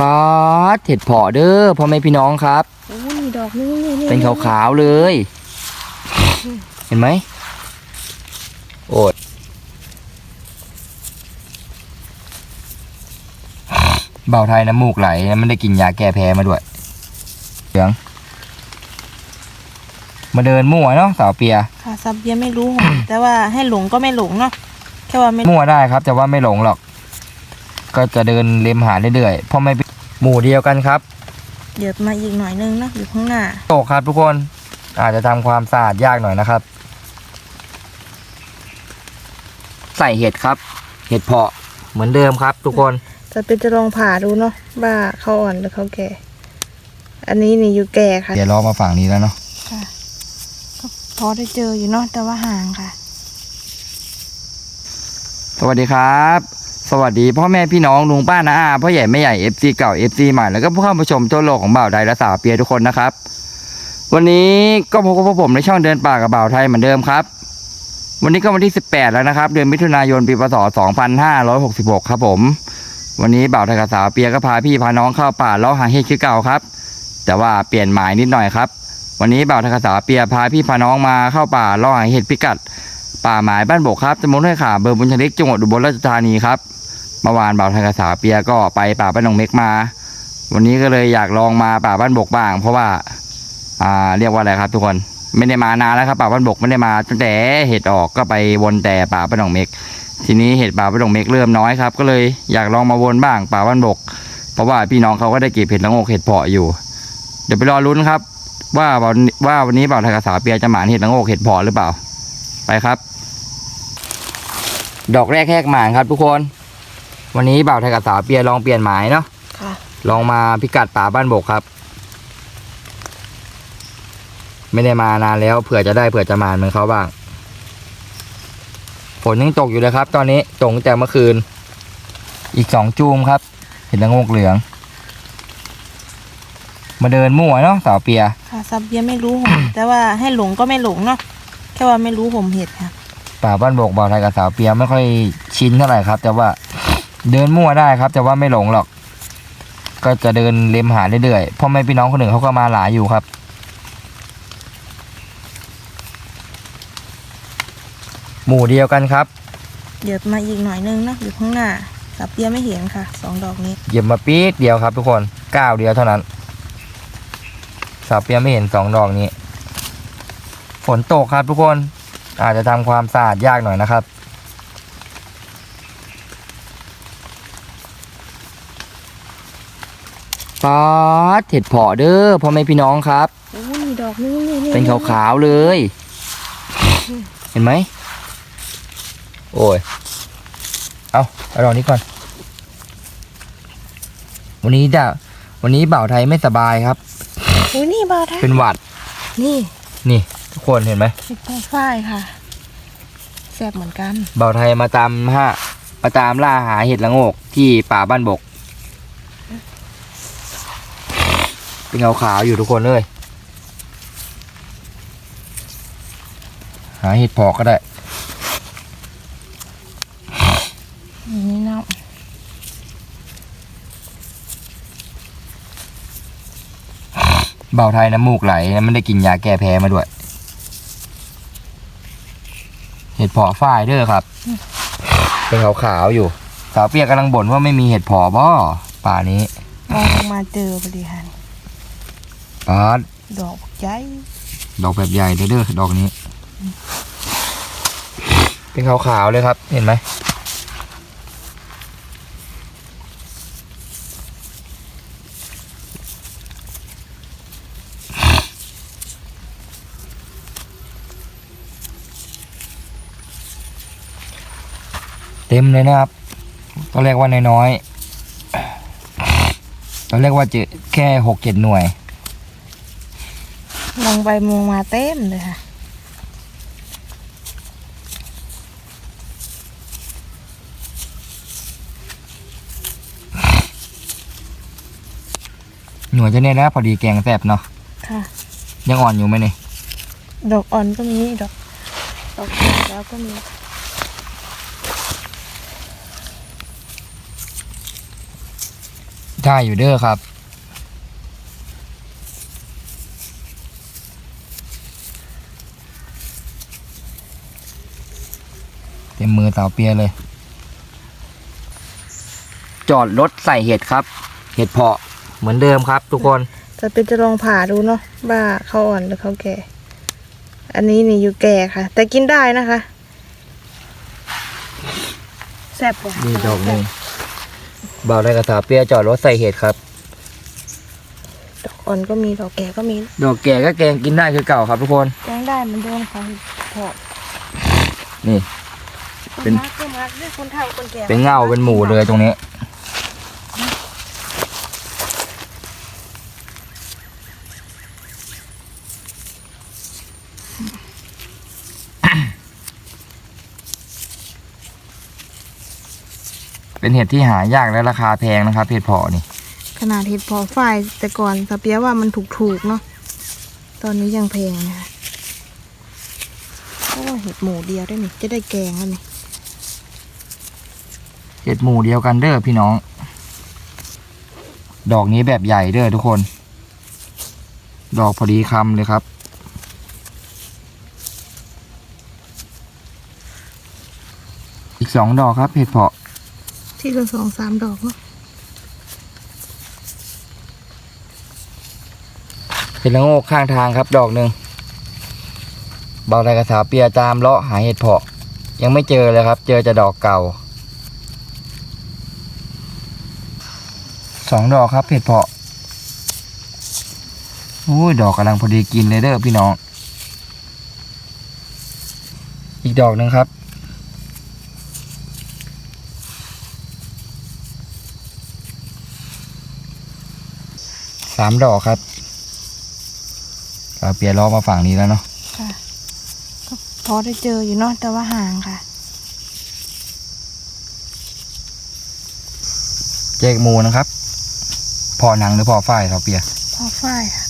ป๊าดเห็ดเพาะเด้อพ่อแม่พี่น้องครับ โอ้นี่ดอกนึงนี่นี่เป็นขาวๆเลย เห็นไหมโอดเบาไทยน้ำมูกไหลนะมันได้กินยาแก้แพ้มาด้วยเหลือง มาเดินมั่วเนาะสาวเปีย ค่ะซับเบียไม่รู้ แต่ว่าให้หลงก็ไม่หลงเนาะแค่ว่าไม่มั่วได้ครับ แต่ว่าไม่หลงหรอก ก็จะเดินเล็มหาเรื่อยๆเพราะไม่เป็น หมู่เดียวกันครับ เดี๋ยวมาอีกหน่อยนึงเนาะอยู่ข้างหน้าโตกครับทุกคนอาจจะทำความสะอาดยากหน่อยนะครับ ใส่เห็ดครับ เห็ดเพาะเหมือนเดิมครับ ทุกคนจะเป็นจะลองผ่าดูเนาะว่าเขาอ่อนหรือเขาแก่ อันนี้นี่อยู่แก่ค่ะเดี๋ยวรอมาฝั่งนี้แล้วเนาะค่ะก็พอได้เจออยู่เนาะแต่ว่าห่างค่ะ สวัสดีครับ สวัสดีพ่อแม่พี่น้องลุงป้านาอาพ่อใหญ่แม่ใหญ่ FC เก่า FC ใหม่แล้วก็ผู้เข้ามาชมทั่วโลกของบ่าวไทยและสาวเปียทุกคนนะครับ วันนี้ก็พบกับพวกผมในช่องเดินป่ากับบ่าวไทยเหมือนเดิมครับ วันนี้ก็วันที่ 18 แล้วนะครับ เดือนมิถุนายนปีพศ 2566 ครับผม วันนี้บ่าวไทยกับสาวเปียก็พาพี่พาน้องเข้าป่าเลาะหางเห็ดคือเก่าครับ แต่ว่าเปลี่ยนหมายนิดหน่อยครับ วันนี้บ่าวไทยกับสาวเปียพาพี่พาน้องมาเข้าป่าลาะหาเห็ดพิกัด ป่าหมายบ้านบกครับตำบลห้วยขาเบอร์บุญชลิกจังหวัดอุบลราชธานีครับ มื่อวานบ่าวไทยกับสาเปียก็ไปป่าบ้านหนองเม็กมา วันนี้ก็เลยอยากลองมาป่าบ้านบกบ้าง เพราะว่า อ่าเรียกว่าอะไรครับ ทุกคนไม่ได้มานานแล้วครับป่าบ้านบกไม่ได้มาตั้งแต่เห็ดออกก็ไปวนแต่ป่าบ้านหนองเม็ก ทีนี้เห็ดป่าบ้านหนองเม็กเริ่มน้อยครับ ก็เลยอยากลองมาวนบ้างป่าบ้านบก เพราะว่าพี่น้องเขาก็ได้เก็บเห็ดละโงกเห็ดเพาะอยู่ เดี๋ยวไปรอลุ้นครับ ว่าวันว่าวันนี้บ่าวไทยกับสาเปียจะหมานเห็ดละโงกเห็ดเพาะหรือเปล่า ไปครับ ดอกแรกแหกหมานครับทุกคน วันนี้บ่าวไทยกับสาวเปียลองเปลี่ยนหมายเนาะค่ะ ลองมาพิกัดป่าบ้านบกครับ ไม่ได้มานานแล้วเผื่อจะได้เผื่อจะมาเหมือนเขาบ้างฝนยังตกอยู่เลยครับ ตอนนี้ตกตั้งแต่เมื่อคืน อีกสองจูมครับ เห็นละโงกเหลือง มาเดินมั่วเนาะสาวเปีย ค่ะซับเบียไม่รู้แต่ว่าให้หลงก็ไม่หลงเนาะแค่ว่าไม่รู้ผมเห็ดค่ะ ป่าบ้านบกบ่าวไทยกับสาวเปียไม่ค่อยชินเท่าไหร่ครับ แต่ว่า เดินมั่วได้ครับ แต่ว่าไม่หลงหรอก ก็จะเดินเล็มหาเรื่อยๆพ่อแม่พี่น้องคนหนึ่งเขาก็มาหลายอยู่ครับ หมู่เดียวกันครับ เดี๋ยวมาอีกหน่อยนึงเนาะอยู่ข้างหน้าซับเบียไม่เห็นค่ะสองดอกนี้เหยียบมาปี๊ดเดียวครับ ทุกคนก้าวเดียวเท่านั้นสาวเปียไม่เห็นสองดอกนี้ ฝนตกครับทุกคนอาจจะทำความสะอาดยากหน่อยนะครับ ป๊าดเห็ดเพาะเด้อพ่อแม่พี่น้องครับ โอ้นี่ดอกนึงนี่นี่เป็นขาวๆเลย เห็นไหม โอ้ย เอาเอาดอกนี้ก่อน วันนี้จ้ะวันนี้บ่าวไทยไม่สบายครับอุ้ยนี่บาท่าเป็นหวัด นี่นี่ ทุกคนเห็นไหมเห็ดพอฝ้ายค่ะแซ่บเหมือนกัน บ่าวไทยมาตามฮะมาตามล่าหาเห็ดละโงกที่ป่าบ้านบก เป็นขาวๆอยู่ทุกคนเลย หาเห็ดเพอกก็ได้นี่เนาะเบาไทยน้ำมูกไหลนะไม่ได้กินยาแก้แพ้มาด้วย เห็ดเพาะฝ้ายเด้อครับ เป็นขาวๆอยู่ สาวเปียกกำลังบ่นว่าไม่มีเห็ดเพาะบ่ป่านี้มองลงมาเจอพอดีค่ะ ปาดดอกใหญ่ดอกแบบใหญ่เด้อเด้อดอกนี้ เป็นขาวๆเลยครับ เห็นไหมเต็มเลยนะครับตอนแรกว่าน้อยๆตอนแรกว่าจะแค่หกเจ็ดหน่วย มองไปมองมาเต็มเลยค่ะหน่วยจะเนี่ยนะพอดีแกงแซ่บเนาะค่ะ ยังอ่อนอยู่ไหมเนี่ยดอกอ่อนก็มีดอกดอกเขียวแล้วก็มีถท่าอยู่เด้อครับ เต็มมือสาวเปียเลย จอดรถใส่เห็ดครับ เห็ดเพาะเหมือนเดิมครับ ทุกคนจะเป็นจะลองผ่าดูเนาะว่าเขาอ่อนหรือเขาแก่ อันนี้นี่อยู่แก่ค่ะ แต่กินได้นะคะแซ่บกว่านี่ดอกหนึ่งบ่าวได้กระสาวเปียจอดรถใส่เห็ดครับ ดอกอ่อนก็มีดอกแก่ก็มี ดอกแก่ก็แกงกินได้คือเก่าครับทุกคน แกงได้เหมันโดนเขาเพาะนี่ เป็นคนรักคนรักด้วยคนเฒ่าคนแก่เป็นเงาเป็นหมูเลยตรงนี้ เป็นเห็ดที่หายากและราคาแพงนะครับเห็ดเพาะนี่ ขนาดเห็ดเพอฝ่ายแต่ก่อนสเปียว่ามันถูกถูกๆเนาะตอนนี้ยังแพงนะคะโอ้เห็ดหมูเดียวได้นี่จะได้แกงแล้วนี่ เห็ดหมูเดียวกันเด้อพี่น้อง ดอกนี้แบบใหญ่เด้อทุกคน ดอกพอดีคำเลยครับ อีกสองดอกครับเห็ดเพาะ ที่ละสองสามดอกเนาะเห็ดละโงกข้างทางครับดอกหนึ่งบางรายกระสาเปียตามเลาะหาเห็ดเพาะ ยังไม่เจอเลยครับ เจอแต่ดอกเก่า สองดอกครับเห็ดเพาะโอ้ยดอกกำลังพอดีกินเลยเด้อพี่น้อง อีกดอกหนึ่งครับ สามดอกครับเราเปียล้อมาฝั่งนี้แล้วเนาะค่ะก็พอได้เจออยู่เนาะแต่ว่าห่างค่ะเจกมูนะครับ พอหนังหรือพอฝ้ายเราเปีย พอฝ้ายค่ะ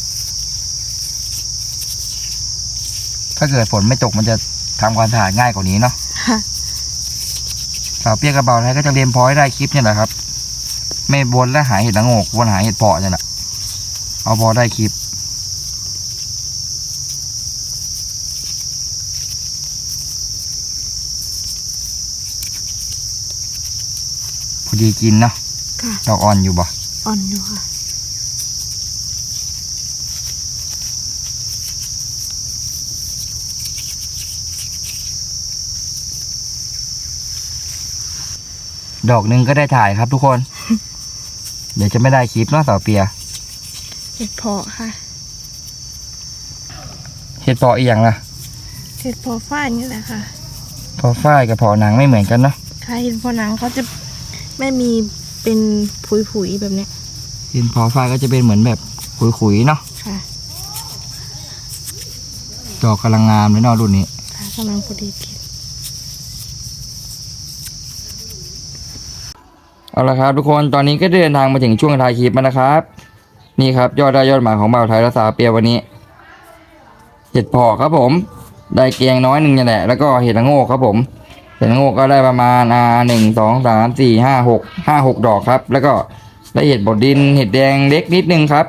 ถ้าเกิดฝนไม่ตกมันจะทำความสะอาดง่ายกว่านี้เนาะค่ะสาวเปียกระเบาไทยก็จะเรียนพอให้ได้คลิปเนี่ยแหละครับ ไม่วนและหาเห็ดละโงกวนหาเห็ดเพาะเนี่ยแหละเอาพอได้คลิปพอดีกินเนาะค่ะดอกอ่อนอยู่บ่ อ่อนอยู่ค่ะดอกหนึ่งก็ได้ถ่ายครับทุกคน เดี๋ยวจะไม่ได้คลิปเนาะสาวเปีย เห็ดเพาะค่ะ เห็ดเพาะอีกอย่างล่ะ เห็ดเพาะฝ้ายนี่แหละค่ะ เพอฝ้ายกับเพอหนังไม่เหมือนกันเนาะ ค่ะ เห็ดเพาะหนังเขาจะไม่มีเป็นผุยๆแบบเนี้ย เห็นเพอฝ้ายก็จะเป็นเหมือนแบบขุยๆเนาะค่ะดอกกำลังงามเลยเนาะรุ่นนี้ค่ะกำลังพอดีกินเอาละครับทุกคนตอนนี้ก็เดินทางมาถึงช่วงท้ายคลิปแล้วนะครับ นี่ครับยอดได้ยอดหมายของบ่าวไทยรักษาเปียวันนี้เห็ดเพาะครับผม ได้เกียงน้อยหนึ่งนี่แหละแล้วก็เห็ดละโงกครับผมเห็ดละโงกก็ได้ประมาณอ่าหนึ่งสองสามสี่ห้าหกห้าหกดอกครับ แล้วก็ ได้เห็ดบดดินเห็ดแดงเล็กนิดนึงครับ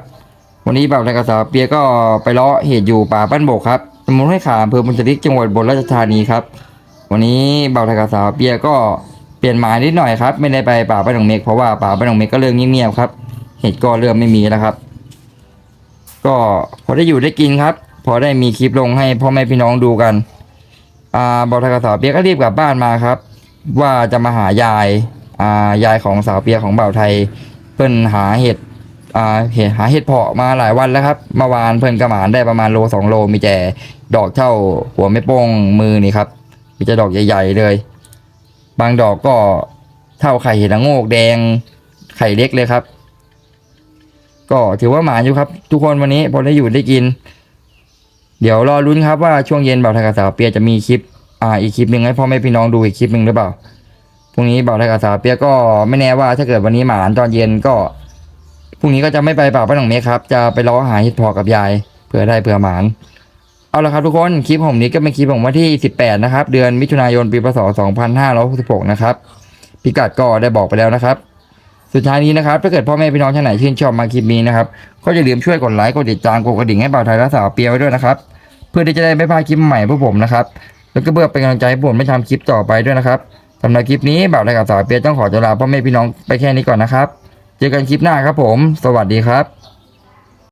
วันนี้บ่าวไทยรักษาเปียก็ไปเลาะเห็ดอยู่ป่าบ้านโบกครับตำบลห้วยขาอำเภอบุญจริกจังหวัดอุบนราชธานีครับ วันนี้บ่าวไทยรักษาเปียก็เปลี่ยนหมายนิดหน่อยครับ ไม่ได้ไปป่าบ้านหนองเมกเพราะว่าป่าบ้านหนองเมกก็เริ่มเงียบๆครับ เห็ดก็เริ่มไม่มีแล้วครับ ก็พอได้อยู่ได้กินครับ พอได้มีคลิปลงให้พ่อแม่พี่น้องดูกันอ่าบอกทางกับสาวเปียก็รีบกลับบ้านมาครับ ว่าจะมาหายายอ่ายายของสาวเปียของบ่าวไทย เพิ่นหาเห็ดอ่าเห็ดหาเห็ดเพาะมาหลายวันแล้วครับเมื่อวานเพิ่นกระหมานได้ประมาณโลสองโลมีแต่ดอกเท่าหัวไม่โป้งมือนี่ครับ มีแต่ดอกใหญ่ ๆ เลย บางดอกก็เท่าไข่เห็ดละโงกแดงไข่เล็กเลยครับ ก็ถือว่าหมานอยู่ครับ ทุกคนวันนี้พอได้อยู่ได้กิน เดี๋ยวรอลุ้นครับว่าช่วงเย็นบ่าวทยกับสาวเปียจะมีคลิปอ่าอีกคลิปหนึ่งให้พ่อแม่พี่น้องดูอีกคลิปหนึ่งหรือเปล่า พรุ่งนี้บ่าวไทยกับสาวเปียก็ไม่แน่ว่าถ้าเกิดวันนี้หมาหลานตอนเย็นก็พรุ่งนี้ก็จะไม่ไปป่าป้าหนองเมฆครับ จะไปรอหาเห็พอกับยายเผื่อได้เผื่อหมานเอาละครับทุกคนคลิปผมนี้ก็เป็นคลิปของวันที่ 18 นะครับ เดือนมิถุนายนปีพศ 2566 นะครับ พิกัดก็ได้บอกไปแล้วนะครับ สุดท้ายนี้นะครับ ถ้าเกิดพ่อแม่พี่น้องท่านไหนชื่นชอบมาคลิปนี้นะครับ ก็อย่าลืมช่วยกดไลค์กดติดตามกดกระดิ่งให้บ่าวไทยและสาวเปียไว้ด้วยนะครับ เพื่อที่จะได้ไม่พลาดคลิปใหม่พวกผมนะครับ แล้วก็เพื่อเป็นกำลังใจให้ผมได้ทำคลิปต่อไปด้วยนะครับ สำหรับคลิปนี้แบบรายและกับสาวเปียต้องขอตัวลาพ่อแม่พี่น้องไปแค่นี้ก่อนนะครับ เจอกันคลิปหน้าครับผม สวัสดีครับ